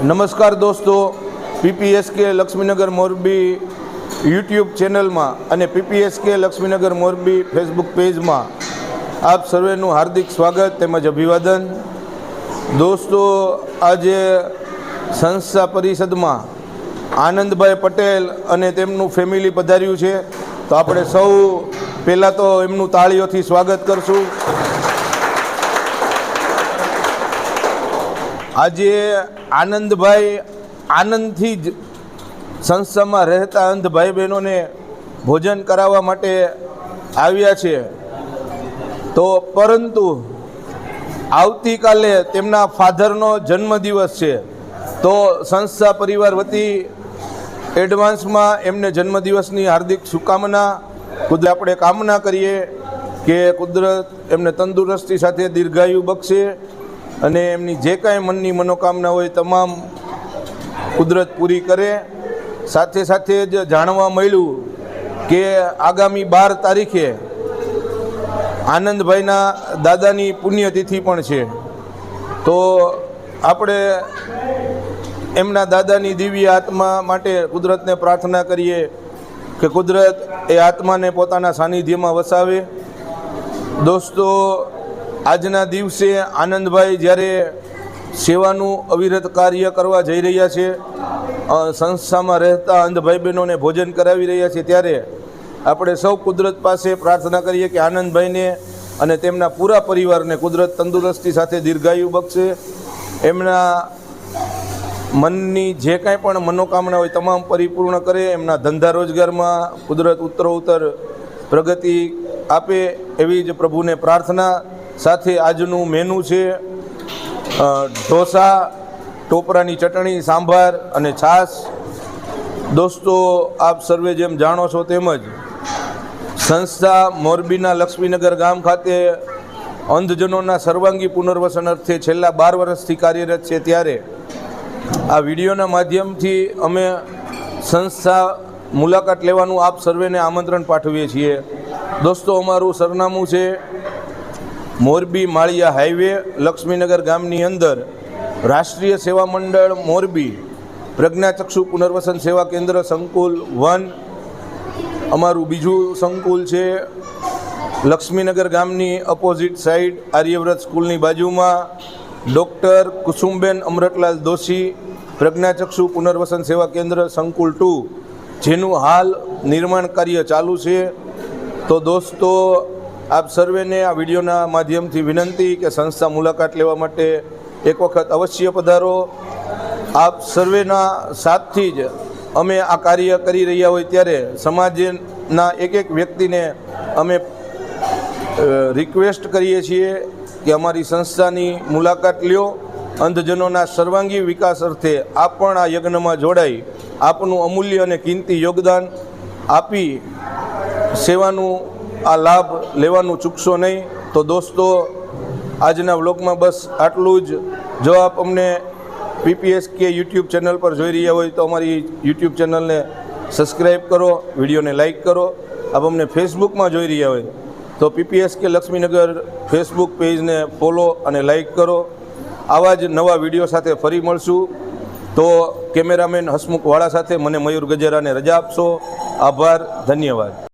નમસ્કાર દોસ્તો, પીપીએસકે લક્ષ્મીનગર મોરબી યુટ્યુબ ચેનલમાં અને પીપીએસકે લક્ષ્મીનગર મોરબી ફેસબુક પેજમાં આપ સર્વેનું હાર્દિક સ્વાગત તેમજ અભિવાદન. દોસ્તો, આજે સંસ્થા પરિષદમાં આનંદભાઈ પટેલ અને તેમનું ફેમિલી પધાર્યું છે. તો આપણે સૌ પહેલાં તો એમનું તાળીઓથી સ્વાગત કરશું. આજે આનંદભાઈ આનંદથી જ સંસ્થામાં રહેતા અંધ ભાઈ બહેનોને ભોજન કરાવવા માટે આવ્યા છે. તો પરંતુ આવતીકાલે તેમના ફાધરનો જન્મદિવસ છે. તો સંસ્થા પરિવાર વતી એડવાન્સમાં એમને જન્મદિવસની હાર્દિક શુકામના કુદરત આપણે કામના કરીએ કે કુદરત એમને તંદુરસ્તી સાથે દીર્ઘાયુ બક્ષે અને એમની જે કાંઈ મનની મનોકામના હોય તમામ કુદરત પૂરી કરે. સાથે સાથે જ જાણવા મળ્યું કે આગામી બાર તારીખે આનંદભાઈના દાદાની પુણ્યતિથિ પણ છે. તો આપણે એમના દાદાની દિવ્ય આત્મા માટે કુદરતને પ્રાર્થના કરીએ કે કુદરત એ આત્માને પોતાના સાનિધ્યમાં વસાવે. દોસ્તો આજના દિવસે આનંદભાઈ જ્યારે સેવાનું અવિરત કાર્ય કરવા જઈ રહ્યા છે સંસ્થામાં રહેતા અંધ ભાઈ બહેનોને ભોજન કરાવી રહ્યા છે, ત્યારે આપણે સૌ કુદરત પાસે પ્રાર્થના કરીએ કે આનંદભાઈને અને તેમના પૂરા પરિવારને કુદરત તંદુરસ્તી સાથે દીર્ઘાયુ બક્ષે. એમના મનની જે કાંઈ પણ મનોકામના હોય, તમામ પરિપૂર્ણ કરે, એમના ધંધા રોજગારમાં કુદરત ઉત્તરોત્તર પ્રગતિ આપે એવી જ પ્રભુને પ્રાર્થના સાથે આજનું મેનુ છે ઢોસા, ટોપરાની ચટણી, સાંભાર અને છાશ. દોસ્તો, આપ સર્વે જેમ જાણો છો તેમજ સંસ્થા મોરબીના લક્ષ્મીનગર ગામ ખાતે અંધજનોના સર્વાંગી પુનર્વસન અર્થે છેલ્લા બાર વર્ષથી કાર્યરત છે ત્યારે આ વિડીયોના માધ્યમથી અમે સંસ્થા મુલાકાત લેવાનું આપ સર્વેને આમંત્રણ પાઠવીએ છીએ. દોસ્તો, અમારું સરનામું છે મોરબી માળિયા હાઈવે, લક્ષ્મીનગર ગામની અંદર રાષ્ટ્રીય સેવા મંડળ મોરબી, પ્રજ્ઞાચક્ષુ પુનર્વસન સેવા કેન્દ્ર સંકુલ વન, અમારું બીજું સંકુલ છે, લક્ષ્મીનગર ગામની અપોઝિટ સાઈડ આર્યવ્રત સ્કૂલની બાજુમાં, ડૉક્ટર કુસુમબેન અમરતલાલ દોશી, પ્રજ્ઞાચક્ષુ પુનર્વસન સેવા કેન્દ્ર સંકુલ ટુ, જેનું હાલ નિર્માણ કાર્ય ચાલુ છે. તો દોસ્તો આપ સર્વેને આ વિડીયોના માધ્યમથી વિનંતી કે સંસ્થા મુલાકાત લેવા માટે એક વખત અવશ્ય પધારો. આપ સર્વેના સાથથી જ અમે આ કાર્ય કરી રહ્યા હોય ત્યારે સમાજના એક એક વ્યક્તિને અમે રિક્વેસ્ટ કરીએ છીએ કે અમારી સંસ્થાની મુલાકાત લ્યો. અંધજનોના સર્વાંગી વિકાસ અર્થે આપ પણ આ યજ્ઞમાં જોડાઈ, આપનું અમૂલ્ય અને કિંમતી યોગદાન આપી સેવાનું આ લાભ લેવાનું ચૂકશો નહીં. તો દોસ્તો, આજના વ્લોગમાં બસ આટલું જ. જો આપ અમને પીપીએસ કે યુટ્યુબ ચેનલ પર જોઈ રહ્યા હોય તો અમારી યુટ્યુબ ચેનલને સબસ્ક્રાઈબ કરો, વિડીયોને લાઇક કરો. આપ અમને ફેસબુકમાં જોઈ રહ્યા હોય તો પીપીએસ કે લક્ષ્મીનગર ફેસબુક પેજને ફોલો અને લાઇક કરો. આવા જ નવા વીડિયો સાથે ફરી મળશું. તો કેમેરામેન હસમુખવાળા સાથે મને મયુર ગજેરાને રજા આપશો. આભાર, ધન્યવાદ.